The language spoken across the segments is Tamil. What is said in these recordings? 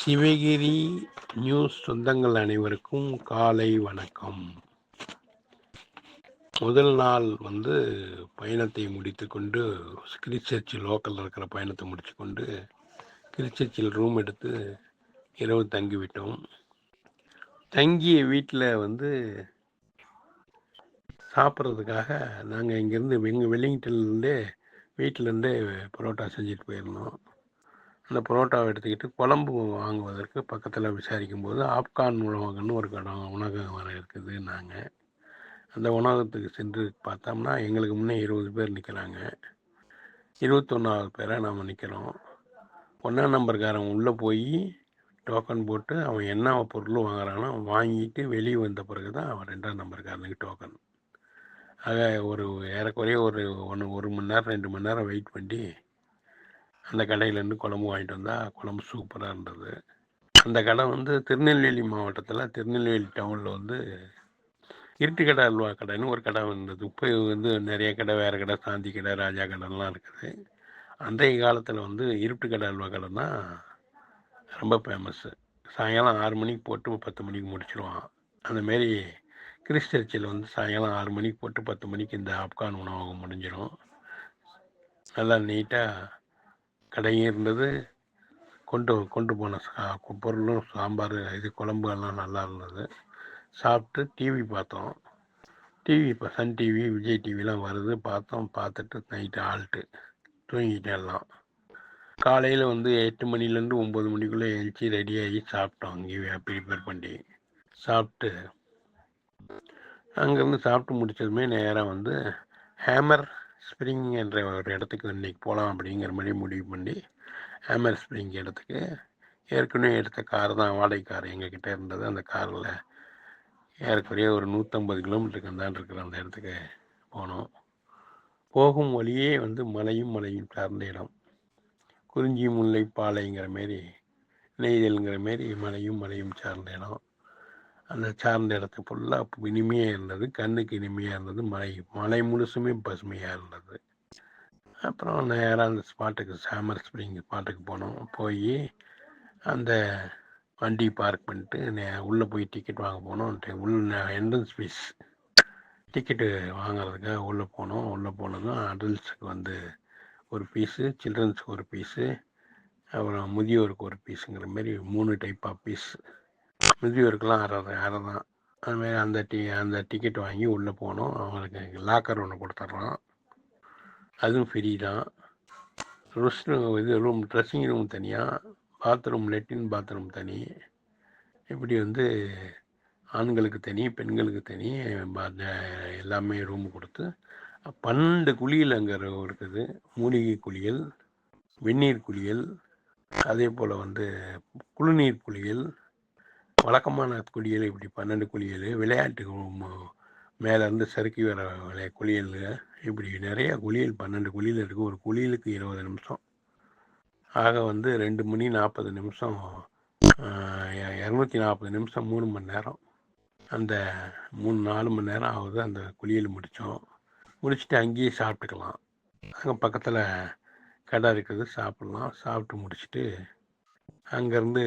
சிவகிரி நியூஸ் சொந்தங்கள் அனைவருக்கும் காலை வணக்கம். முதல் நாள் வந்து பயணத்தை முடித்துக்கொண்டு கிரிச்சர்ச்சி லோக்கலில் இருக்கிற பயணத்தை முடித்துக்கொண்டு கிரிச்சர்ச்சியில் ரூம் எடுத்து இரவு தங்கிவிட்டோம். தங்கிய வீட்டில் வந்து சாப்பிட்றதுக்காக நாங்கள் இங்கேருந்து எங்கள் வெல்லிங்டன்லேருந்தே வீட்டிலேருந்தே பரோட்டா செஞ்சுட்டு போயிருந்தோம். அந்த புரோட்டாவை எடுத்துக்கிட்டு குழம்பு வாங்குவதற்கு பக்கத்தில் விசாரிக்கும் போது ஆப்கான் உணவகம்னு ஒரு கடம் உணவகம் வர இருக்குது நாங்கள் அந்த உணவகத்துக்கு சென்று பார்த்தோம்னா எங்களுக்கு முன்னே இருபது பேர் நிற்கிறாங்க இருபத்தொன்னாவது பேராக நாம் நிற்கிறோம் ஒன்றாம் நம்பர்காரன் உள்ளே போய் டோக்கன் போட்டு அவன் என்ன பொருளும் வாங்குறானோ வாங்கிட்டு வெளியே வந்த பிறகு தான் அவன் ரெண்டாம் நம்பர்காரனுக்கு டோக்கன் ஆக ஒரு ஏறக்குறைய ஒரு ஒன்று ஒரு மணி நேரம் ரெண்டு மணி நேரம் வெயிட் பண்ணி அந்த கடையிலேருந்து குழம்பு வாங்கிட்டு வந்தால் குழம்பு சூப்பராக இருந்தது. அந்த கடை வந்து திருநெல்வேலி மாவட்டத்தில் திருநெல்வேலி டவுனில் வந்து இருட்டு கடை அல்வா கடைன்னு ஒரு கடை இருந்தது இப்போ வந்து நிறைய கடை வேறு கடை சாந்தி கடை ராஜா கடைலாம் இருக்குது. அன்றைய காலத்தில் வந்து இருட்டு கடை அல்வா கடை தான் ரொம்ப ஃபேமஸ்ஸு சாயங்காலம் ஆறு மணிக்கு போட்டு பத்து மணிக்கு முடிச்சிடுவான் அந்தமாரி கிறிஸ்டர்ச்சில் வந்து சாயங்காலம் ஆறு மணிக்கு போட்டு பத்து மணிக்கு இந்த ஆப்கான் உணவகம் முடிஞ்சிடும் நல்லா நீட்டாக கடையும் இருந்தது. கொண்டு கொண்டு போன சா- பொருளும் சாம்பார் இது குழம்பு எல்லாம் நல்லா இருந்தது. சாப்பிட்டு டிவி பார்த்தோம். டிவி இப்போ சன் டிவி விஜய் டிவிலாம் வருது. பார்த்தோம் பார்த்துட்டு நைட்டு ஆல்ட்டு தூங்கிட்டேன் எல்லாம். காலையில் வந்து எட்டு மணிலேருந்து ஒம்பது மணிக்குள்ளே எழுச்சி ரெடியாகி சாப்பிட்டோம். அங்கேயே ப்ரிப்பேர் பண்ணி சாப்பிட்டு அங்கேருந்து சாப்பிட்டு முடிச்சதுமே நேராக வந்து ஹேமர் ஸ்ப்ரிங் என்ற ஒரு இடத்துக்கு இன்றைக்கி போகலாம் அப்படிங்கிற மாதிரி முடிவு பண்ணி ஹேமர் ஸ்ப்ரிங் இடத்துக்கு. ஏற்கனவே எடுத்த கார் தான் வாடகை கார் எங்ககிட்ட இருந்தது. அந்த காரில் ஏற்கனவே ஒரு நூற்றம்பது கிலோமீட்டருக்கு தான் இருக்கிற அந்த இடத்துக்கு போனோம். போகும் வழியே வந்து மலையும் மலையும் சார்ந்த இடம். குறிஞ்சி முல்லை பாலைங்கிற மாரி நெய்தல்ங்கிற மாரி மலையும் மலையும் சார்ந்த இடம். அந்த சார்ந்த இடத்து ஃபுல்லாக இனிமையாக இருந்தது கண்ணுக்கு இனிமையாக இருந்தது மலை மலை முழுசுமே பசுமையாக இருந்தது. அப்புறம் நேராக அந்த ஸ்பாட்டுக்கு சாமர் ஸ்ப்ரிங் ஸ்பாட்டுக்கு போனோம். போய் அந்த வண்டி பார்க் பண்ணிட்டு நே உள்ளே போய் டிக்கெட் வாங்க போனோம். உள்ள என்ட்ரன்ஸ் ஃபீஸ் டிக்கெட்டு வாங்குறதுக்காக உள்ளே போனோம். உள்ளே போனதும் அடல்ட்ஸுக்கு வந்து ஒரு பீஸு சில்ட்ரன்ஸுக்கு ஒரு பீஸு அப்புறம் முதியோருக்கு ஒரு பீஸுங்கிற மாதிரி மூணு டைப் ஆஃப் பீஸ் முதியோருக்கெல்லாம் அரை அரை தான் அதுமாரி அந்த டி அந்த டிக்கெட் வாங்கி உள்ளே போனோம். அவங்களுக்கு லாக்கர் ஒன்று கொடுத்துட்றான் அதுவும் ஃப்ரீ தான். ரெஸ்ட் இது ரூம் ட்ரெஸ்ஸிங் ரூம் தனியாக பாத்ரூம் லெட்டின் பாத்ரூம் தனி. இப்படி வந்து ஆண்களுக்கு தனி பெண்களுக்கு தனி. பா- எல்லாமே ரூம் கொடுத்து பன்னெண்டு குளியல் அங்கே இருக்குது. மூலிகை குளியல் வெந்நீர் குளியல் அதே போல் வந்து குளிர்நீர் குளியல் வழக்கமான குளியல் இப்படி பன்னெண்டு குளியல் விளையாட்டு மேலேருந்து சறுக்கி வர விளைய குளியல் இப்படி நிறைய குளியல் பன்னெண்டு குளியல் இருக்குது ஒரு குளியலுக்கு இருபது நிமிஷம். ஆக வந்து ரெண்டு மணி நாற்பது நிமிஷம் இரநூத்தி நாற்பது நிமிஷம் மூணு மணி நேரம். அந்த மூணு நாலு மணி நேரம் ஆகுது. அந்த குளியல் முடித்தோம் முடிச்சுட்டு அங்கேயே சாப்பிட்டுக்கலாம். அங்கே பக்கத்தில் கடை இருக்குது. சாப்பிட்லாம். சாப்பிட்டு முடிச்சுட்டு அங்கேருந்து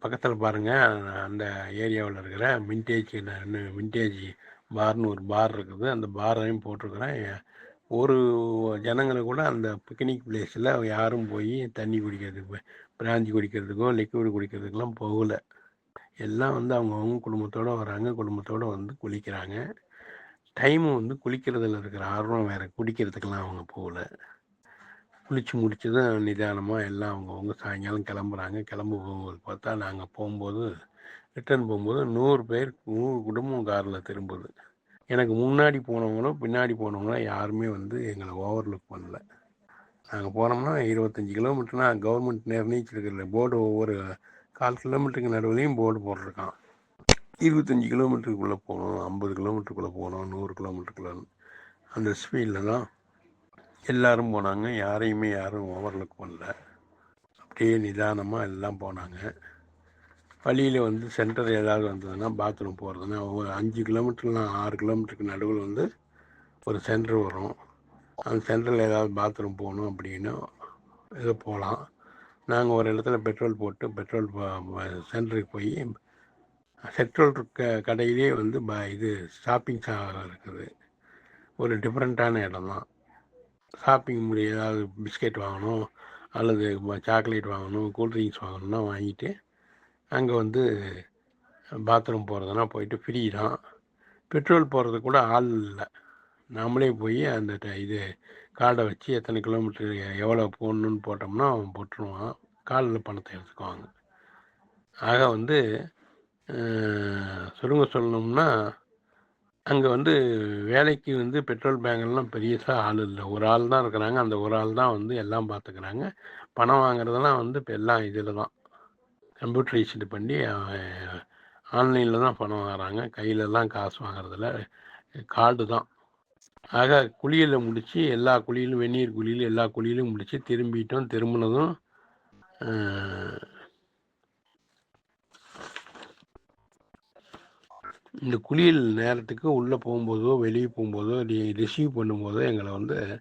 பக்கத்தில் பாருங்கள் அந்த ஏரியாவில் இருக்கிற விண்டேஜ் விண்டேஜ் பார்னு ஒரு பார் இருக்குது. அந்த பாரையும் போட்டிருக்கிறேன். ஒரு ஜனங்களை கூட அந்த பிக்னிக் பிளேஸில் யாரும் போய் தண்ணி குடிக்கிறதுக்கு பிராஞ்சி குடிக்கிறதுக்கோ லிக்விட் குடிக்கிறதுக்கெல்லாம் போகல. எல்லாம் வந்து அவங்கவுங்க குடும்பத்தோடு வராங்க. குடும்பத்தோடு வந்து குளிக்கிறாங்க. டைமும் வந்து குளிக்கிறதுல இருக்கிற ஆர்வம் வேறு. குடிக்கிறதுக்கெல்லாம் அவங்க போகல. குளிச்சு தான் நிதானமாக எல்லாம் அவங்கவுங்க சாயங்காலம் கிளம்புறாங்க. கிளம்ப போகும்போது பார்த்தா நாங்கள் போகும்போது ரிட்டர்ன் போகும்போது நூறு பேர் நூறு குடும்பம் காரில் திரும்புது. எனக்கு முன்னாடி போனவங்களும் பின்னாடி போனவங்களும் யாருமே வந்து எங்களை ஓவர்லுக் பண்ணல. நாங்கள் போனோம்னா இருபத்தஞ்சி கிலோமீட்டர்னா கவர்மெண்ட் நிர்ணயிச்சிருக்கிற போர்டு ஒவ்வொரு கால் கிலோமீட்டருக்கு நடுவுலையும் போர்டு போட்டிருக்கான். இருபத்தஞ்சி கிலோமீட்டருக்குள்ளே போகணும் ஐம்பது கிலோமீட்டருக்குள்ளே போகணும் நூறு கிலோமீட்டருக்குள்ளே அந்த ஸ்பீடில் தான் எல்லாரும் போனாங்க. யாரையுமே யாரும் ஓவர்லுக் பண்ணல. அப்படியே நிதானமாக எல்லாம் போனாங்க. வழியில் வந்து சென்டர் ஏதாவது வந்ததுன்னா பாத்ரூம் போகிறதுனா ஒரு அஞ்சு கிலோமீட்டர்லாம் ஆறு கிலோமீட்டருக்கு நடுவில் வந்து ஒரு சென்டர் வரும். அந்த சென்டரில் ஏதாவது பாத்ரூம் போகணும் அப்படின்னா இது போகலாம் நாங்கள் ஒரு இடத்துல பெட்ரோல் போட்டு பெட்ரோல் சென்டருக்கு போய் பெட்ரோல் க கடையிலே வந்து ப இது ஷாப்பிங் சா இருக்குது. ஒரு டிஃப்ரெண்ட்டான இடம் தான் ஷாப்பிங் முடிய ஏதாவது பிஸ்கெட் வாங்கணும் அல்லது சாக்லேட் வாங்கணும் கூல்ட்ரிங்க்ஸ் வாங்கணும்னா வாங்கிட்டு அங்கே வந்து பாத்ரூம் போகிறதுனா போயிட்டு ஃப்ரீ தான். பெட்ரோல் போடுறது கூட ஆள் இல்லை. நாமளே போய் அந்த இது கார்டை வச்சு எத்தனை கிலோமீட்டர் எவ்வளோ போடணுன்னு போட்டோம்னா அவன் போட்டுருவான். காலில் பணத்தை எடுத்துக்குவாங்க. ஆக வந்து சொல்லுங்க சுருங்க சொல்லணும்னா அங்கே வந்து வேலைக்கு வந்து பெட்ரோல் பேங்க்லாம் பெரியசாக ஆள் இல்லை. ஒரு ஆள் தான் இருக்கிறாங்க. அந்த ஒரு ஆள் தான் வந்து எல்லாம் பார்த்துக்கிறாங்க பணம் வாங்குறதெல்லாம் வந்து இப்போ எல்லாம் இதில் தான். கம்ப்யூட்டரைஸ்டு பண்ணி ஆன்லைனில் தான் பணம் வாங்குறாங்க. கையிலலாம் காசு வாங்குறதில்ல. கார்டு தான். ஆக குழியில் முடித்து எல்லா குழியிலும் வெந்நீர் குளியல் எல்லா குழியிலும் முடித்து திரும்பிட்டோம். திரும்பினதும் இந்த குளியல் நேரத்துக்கு உள்ளே போகும்போதோ வெளியே போகும்போதோ ரிசீவ் பண்ணும்போதோ எங்களை வந்து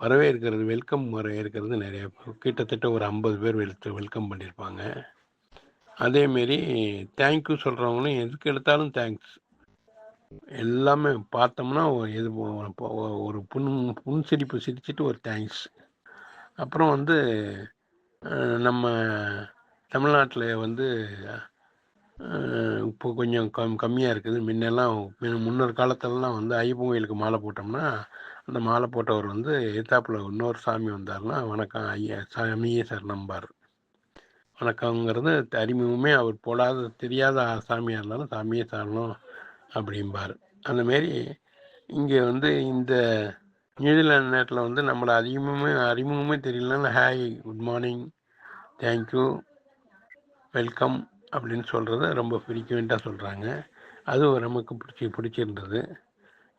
வரவேற்கிறது வெல்கம் வரவேற்கிறது நிறைய கிட்டத்தட்ட ஒரு ஐம்பது பேர் வெல்க வெல்கம் பண்ணியிருப்பாங்க. அதேமாரி தேங்க்யூ சொல்கிறவங்களும் எதுக்கு எடுத்தாலும் தேங்க்ஸ் எல்லாமே பார்த்தோம்னா எது ஒரு- புன் புன் சிரிப்பு சிரிச்சிட்டு ஒரு தேங்க்ஸ் அப்புறம் வந்து நம்ம தமிழ்நாட்டில் வந்து இப்போ கொஞ்சம் கம் கம்மியாக இருக்குது. முன்னெல்லாம் முன்ன- முன்னொரு காலத்துலலாம் வந்து ஐப்பொங்கலுக்கு மாலை போட்டோம்னா அந்த மாலை போட்டவர் வந்து எத்தாப்பில் இன்னொரு சாமி வந்தார்னா வணக்கம் ஐயா சாமியே சார் நம்பார். வணக்கங்கிறது அறிமுகமே அவர் போடாத தெரியாத சாமியாக இருந்தாலும் சாமியே சாரணும் அப்படிம்பார். அந்தமாரி இங்கே வந்து இந்த நியூசிலாந்து நேரத்தில் வந்து நம்மளை அதிகமுமே அறிமுகமே தெரியலன்னா hi good morning thank you welcome அப்படின்னு சொல்கிறத ரொம்ப ஃப்ரீக்குவெண்ட்டாக சொல்கிறாங்க அதுவும் நமக்கு பிடிச்சி பிடிச்சிருந்தது.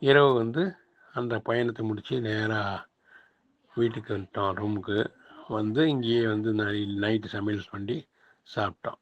இரவு வந்து அந்த பயணத்தை முடித்து நேராக வீட்டுக்கு வந்துட்டோம் ரூமுக்கு வந்து இங்கேயே வந்து நைட்டு சமையல் பண்ணி சாப்பிட்டோம்.